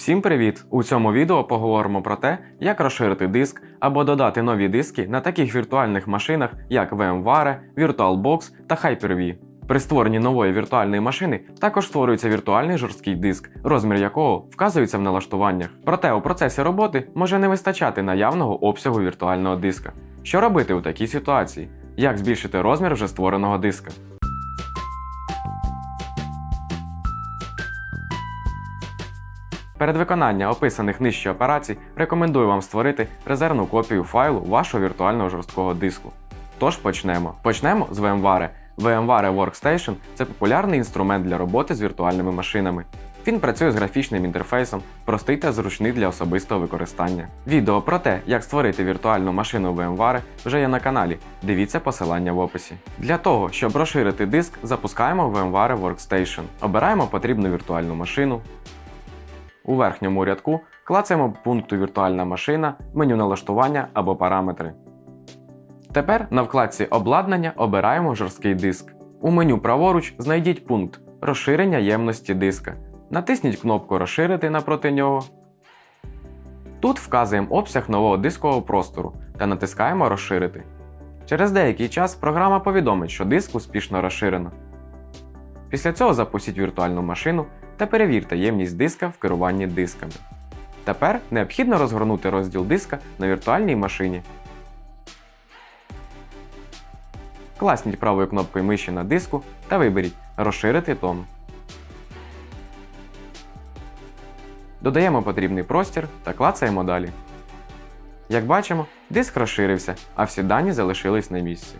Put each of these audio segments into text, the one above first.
Всім привіт! У цьому відео поговоримо про те, як розширити диск або додати нові диски на таких віртуальних машинах, як VMware, VirtualBox та Hyper-V. При створенні нової віртуальної машини також створюється віртуальний жорсткий диск, розмір якого вказується в налаштуваннях. Проте у процесі роботи може не вистачати наявного обсягу віртуального диска. Що робити у такій ситуації? Як збільшити розмір вже створеного диска? Перед виконанням описаних нижче операцій рекомендую вам створити резервну копію файлу вашого віртуального жорсткого диску. Тож почнемо. Почнемо з VMware. VMware Workstation це популярний інструмент для роботи з віртуальними машинами. Він працює з графічним інтерфейсом, простий та зручний для особистого використання. Відео про те, як створити віртуальну машину VMware, вже є на каналі. Дивіться посилання в описі. Для того, щоб розширити диск, запускаємо VMware Workstation. Обираємо потрібну віртуальну машину. У верхньому рядку клацаємо пункту Віртуальна машина, меню налаштування або параметри. Тепер на вкладці Обладнання обираємо жорсткий диск. У меню праворуч знайдіть пункт Розширення ємності диска. Натисніть кнопку Розширити напроти нього. Тут вказуємо обсяг нового дискового простору та натискаємо Розширити. Через деякий час програма повідомить, що диск успішно розширено. Після цього запустіть віртуальну машину та перевірте ємність диска в керуванні дисками. Тепер необхідно розгорнути розділ диска на віртуальній машині. Класніть правою кнопкою миші на диску та виберіть Розширити том. Додаємо потрібний простір та клацаємо далі. Як бачимо, диск розширився, а всі дані залишились на місці.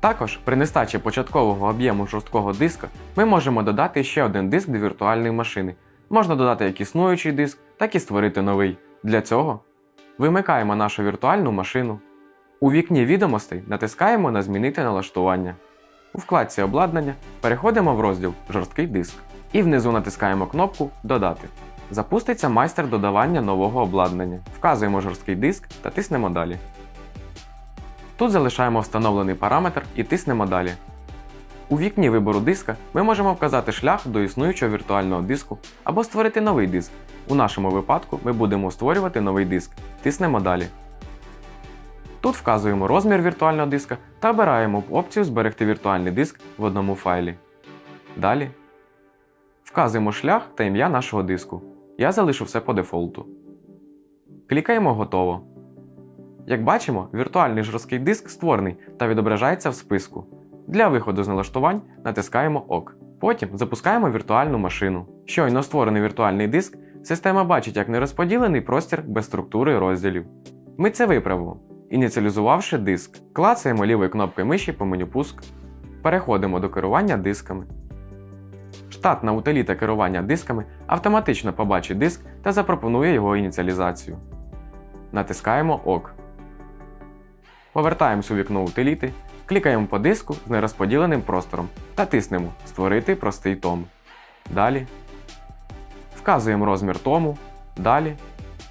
Також при нестачі початкового об'єму жорсткого диска ми можемо додати ще один диск до віртуальної машини. Можна додати як існуючий диск, так і створити новий. Для цього вимикаємо нашу віртуальну машину. У вікні відомостей натискаємо на Змінити налаштування. У вкладці Обладнання переходимо в розділ Жорсткий диск і внизу натискаємо кнопку Додати. Запуститься майстер додавання нового обладнання. Вказуємо жорсткий диск та тиснемо далі. Тут залишаємо встановлений параметр і тиснемо далі. У вікні вибору диска ми можемо вказати шлях до існуючого віртуального диску або створити новий диск. У нашому випадку ми будемо створювати новий диск. Тиснемо далі. Тут вказуємо розмір віртуального диска та обираємо опцію Зберегти віртуальний диск в одному файлі. Далі. Вказуємо шлях та ім'я нашого диску. Я залишу все по дефолту. Клікаємо Готово. Як бачимо, віртуальний жорсткий диск створений та відображається в списку. Для виходу з налаштувань натискаємо ОК. Потім запускаємо віртуальну машину. Щойно створений віртуальний диск, система бачить як нерозподілений простір без структури розділів. Ми це виправимо, ініціалізувавши диск. Клацаємо лівою кнопкою миші по меню Пуск. Переходимо до керування дисками. Штатна утиліта керування дисками автоматично побачить диск та запропонує його ініціалізацію. Натискаємо ОК. Повертаємось у вікно утиліти, клікаємо по диску з нерозподіленим простором та тиснемо Створити простий том. Далі. Вказуємо розмір тому. Далі.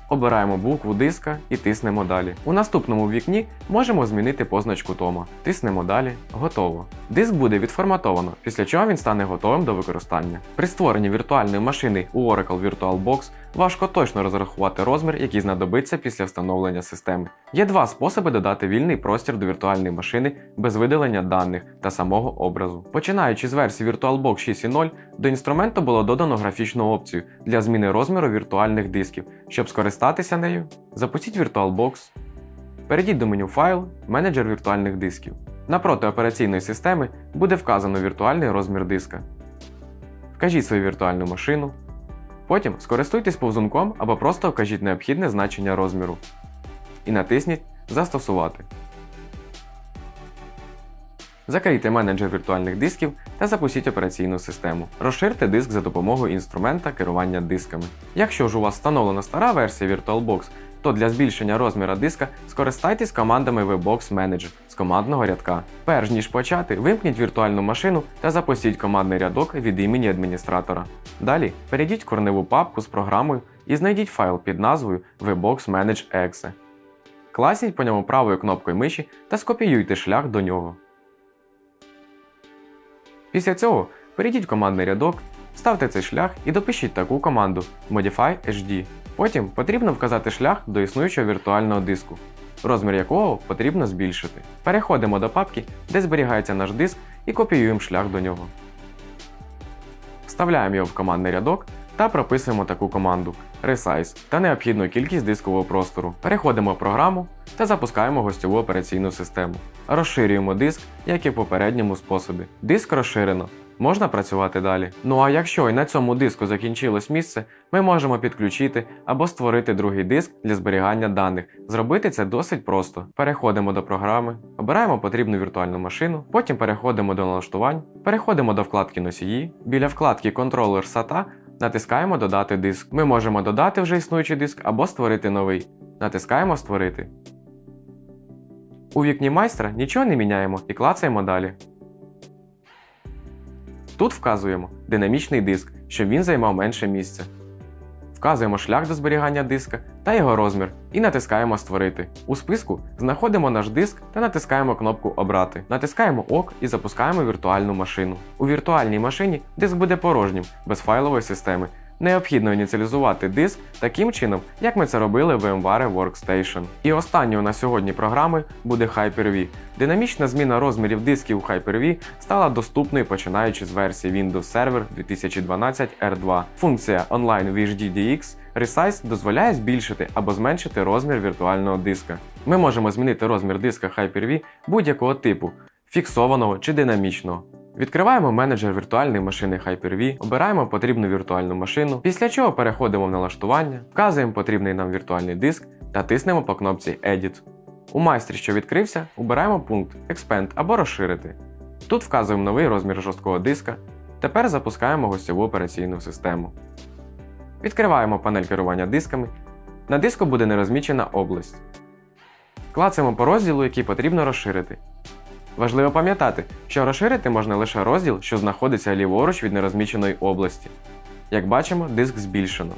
Обираємо букву диска і тиснемо далі. У наступному вікні можемо змінити позначку тома. Тиснемо далі. Готово. Диск буде відформатовано, після чого він стане готовим до використання. При створенні віртуальної машини у Oracle VirtualBox важко точно розрахувати розмір, який знадобиться після встановлення системи. Є два способи додати вільний простір до віртуальної машини без видалення даних та самого образу. Починаючи з версії VirtualBox 6.0, до інструменту було додано графічну опцію для зміни розміру віртуальних дисків. Щоб скористатися нею, запустіть VirtualBox, перейдіть до меню Файл, менеджер віртуальних дисків. Напроти операційної системи буде вказано віртуальний розмір диска. Вкажіть свою віртуальну машину. Потім скористуйтесь повзунком або просто вкажіть необхідне значення розміру. І натисніть Застосувати. Закрийте менеджер віртуальних дисків та запустіть операційну систему. Розширте диск за допомогою інструмента керування дисками. Якщо ж у вас встановлена стара версія VirtualBox, то для збільшення розміра диска скористайтесь командами VBox Manager командного рядка. Перш ніж почати, вимкніть віртуальну машину та запустіть командний рядок від імені адміністратора. Далі перейдіть корневу папку з програмою і знайдіть файл під назвою VBox Manage Exe. Класніть по ньому правою кнопкою миші та скопіюйте шлях до нього. Після цього перейдіть в командний рядок, Ставте цей шлях і допишіть таку команду Modify HD. Потім потрібно вказати шлях до існуючого віртуального диску, розмір якого потрібно збільшити. Переходимо до папки, де зберігається наш диск, і копіюємо шлях до нього. Вставляємо його в командний рядок та прописуємо таку команду Resize та необхідну кількість дискового простору. Переходимо в програму та запускаємо гостьову операційну систему. Розширюємо диск, як і в попередньому способі. Диск розширено. Можна працювати далі. Ну а якщо і на цьому диску закінчилось місце, ми можемо підключити або створити другий диск для зберігання даних. Зробити це досить просто. Переходимо до програми, обираємо потрібну віртуальну машину, потім переходимо до налаштувань, переходимо до вкладки носії. Біля вкладки контролер SATA натискаємо Додати диск. Ми можемо додати вже існуючий диск або створити новий. Натискаємо Створити. У вікні майстра нічого не міняємо і клацаємо далі. Тут вказуємо динамічний диск, щоб він займав менше місця. Вказуємо шлях до зберігання диска та його розмір і натискаємо Створити. У списку знаходимо наш диск та натискаємо кнопку Обрати. Натискаємо ОК і запускаємо віртуальну машину. У віртуальній машині диск буде порожнім, без файлової системи. Необхідно ініціалізувати диск таким чином, як ми це робили в VMware Workstation. І останньою на сьогодні програми буде Hyper-V. Динамічна зміна розмірів дисків у Hyper-V стала доступною починаючи з версії Windows Server 2012 R2. Функція Online VHD DX Resize дозволяє збільшити або зменшити розмір віртуального диска. Ми можемо змінити розмір диска Hyper-V будь-якого типу фіксованого чи динамічного. Відкриваємо менеджер віртуальної машини Hyper-V, обираємо потрібну віртуальну машину, після чого переходимо в налаштування, вказуємо потрібний нам віртуальний диск та тиснемо по кнопці Edit. У майстрі, що відкрився, обираємо пункт Expand або розширити. Тут вказуємо новий розмір жорсткого диска. Тепер запускаємо гостьову операційну систему. Відкриваємо панель керування дисками. На диску буде нерозмічена область. Клацаємо по розділу, який потрібно розширити. Важливо пам'ятати, що розширити можна лише розділ, що знаходиться ліворуч від нерозміченої області. Як бачимо, диск збільшено.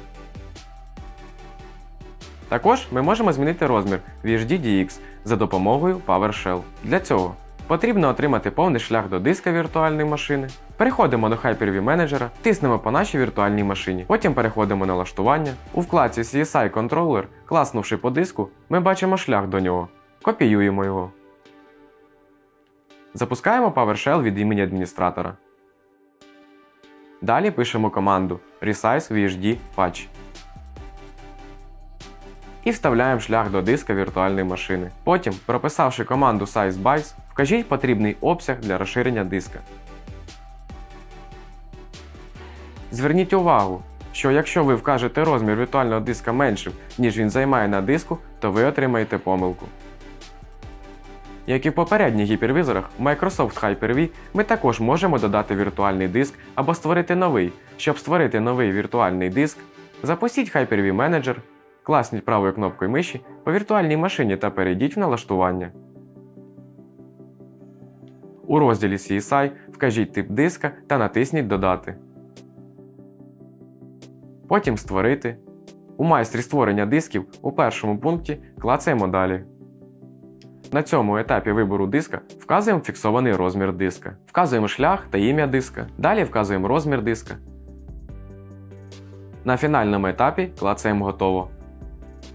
Також ми можемо змінити розмір VHD-DX за допомогою PowerShell. Для цього потрібно отримати повний шлях до диска віртуальної машини. Переходимо до Hyper-V менеджера, тиснемо по нашій віртуальній машині. Потім переходимо на налаштування. У вкладці CSI Controller, класнувши по диску, ми бачимо шлях до нього. Копіюємо його. Запускаємо PowerShell від імені адміністратора. Далі пишемо команду resize vhd patch. І вставляємо шлях до диска віртуальної машини. Потім, прописавши команду sizeBytes, вкажіть потрібний обсяг для розширення диска. Зверніть увагу, що якщо ви вкажете розмір віртуального диска меншим, ніж він займає на диску, то ви отримаєте помилку. Як і в попередніх гіпервізорах, Microsoft Hyper-V ми також можемо додати віртуальний диск або створити новий. Щоб створити новий віртуальний диск, запустіть Hyper-V Manager, класніть правою кнопкою миші по віртуальній машині та перейдіть в налаштування. У розділі CSI вкажіть тип диска та натисніть Додати. Потім Створити. У майстрі створення дисків у першому пункті клацаємо Далі. На цьому етапі вибору диска вказуємо фіксований розмір диска, вказуємо шлях та ім'я диска. Далі вказуємо розмір диска. На фінальному етапі клацаємо Готово.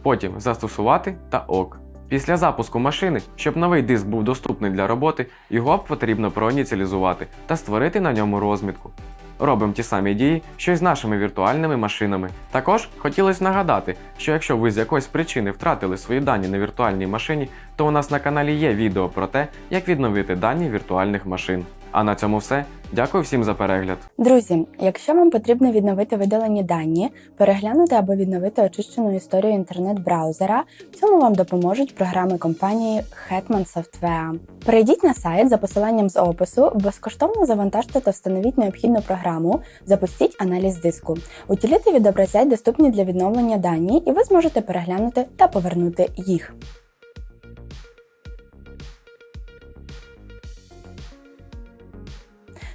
Потім Застосувати та ОК. Після запуску машини, щоб новий диск був доступний для роботи, його потрібно проініціалізувати та створити на ньому розмітку. Робимо ті самі дії, що й з нашими віртуальними машинами. Також хотілося нагадати, що якщо ви з якоїсь причини втратили свої дані на віртуальній машині, то у нас на каналі є відео про те, як відновити дані віртуальних машин. А на цьому все. Дякую всім за перегляд. Друзі, якщо вам потрібно відновити видалені дані, переглянути або відновити очищену історію інтернет-браузера, в цьому вам допоможуть програми компанії Hetman Software. Перейдіть на сайт за посиланням з опису, безкоштовно завантажте та встановіть необхідну програму, запустіть аналіз диску. Утіліти відобразять доступні для відновлення дані, і ви зможете переглянути та повернути їх.